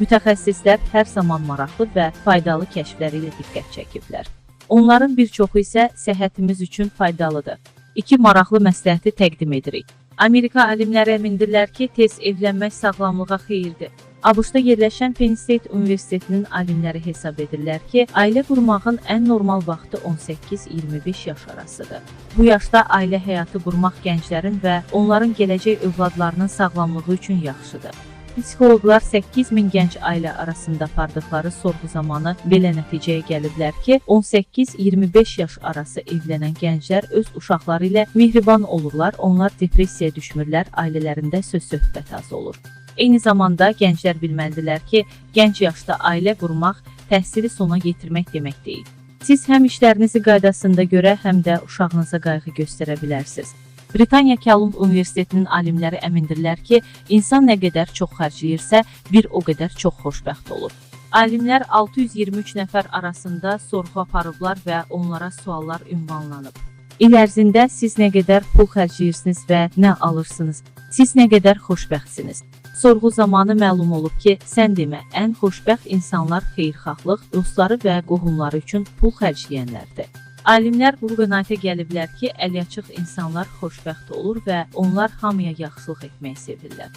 Mütəxəssislər hər zaman maraqlı və faydalı kəşfləri ilə diqqət çəkiblər. Onların bir çoxu isə səhhətimiz üçün faydalıdır. İki maraqlı məsləhəti təqdim edirik. Amerika alimləri əmindirlər ki, tez evlənmək sağlamlığa xeyirdir. ABŞ-da yerləşən Penn State Universitetinin alimləri hesab edirlər ki, ailə qurmağın ən normal vaxtı 18-25 yaş arasıdır. Bu yaşda ailə həyatı qurmaq gənclərin və onların gələcək övladlarının sağlamlığı üçün yaxşıdır. Psixoloqlar 8000 gənc ailə arasında apardıqları sorğu zamanı belə nəticəyə gəliblər ki, 18-25 yaş arası evlənən gənclər öz uşaqları ilə mehriban olurlar, onlar depressiyaya düşmürlər, ailələrində söz-söhbət az olur. Eyni zamanda gənclər bilməlidirlər ki, gənc yaşda ailə qurmaq təhsili sona yetirmək demək deyil. Siz həm işlərinizi qaydasında görə, həm də uşağınıza qayğı göstərə bilərsiniz. Britaniya Callum Universitetinin alimləri əmindirlər ki, insan nə qədər çox xərcləyirsə, bir o qədər çox xoşbəxt olur. Alimlər 623 nəfər arasında sorğu aparıblar və onlara suallar ünvanlanıb. İl ərzində siz nə qədər pul xərcləyirsiniz və nə alırsınız? Siz nə qədər xoşbəxtsiniz? Sorğu zamanı məlum olub ki, sən demə, ən xoşbəxt insanlar xeyirxahlıq, dostları və qohumları üçün pul xərcləyənlərdir. Alimlər bu qənaətə gəliblər ki, əliaçıq insanlar xoşbəxt olur və onlar hamıya yaxşılıq etməyi sevirlər.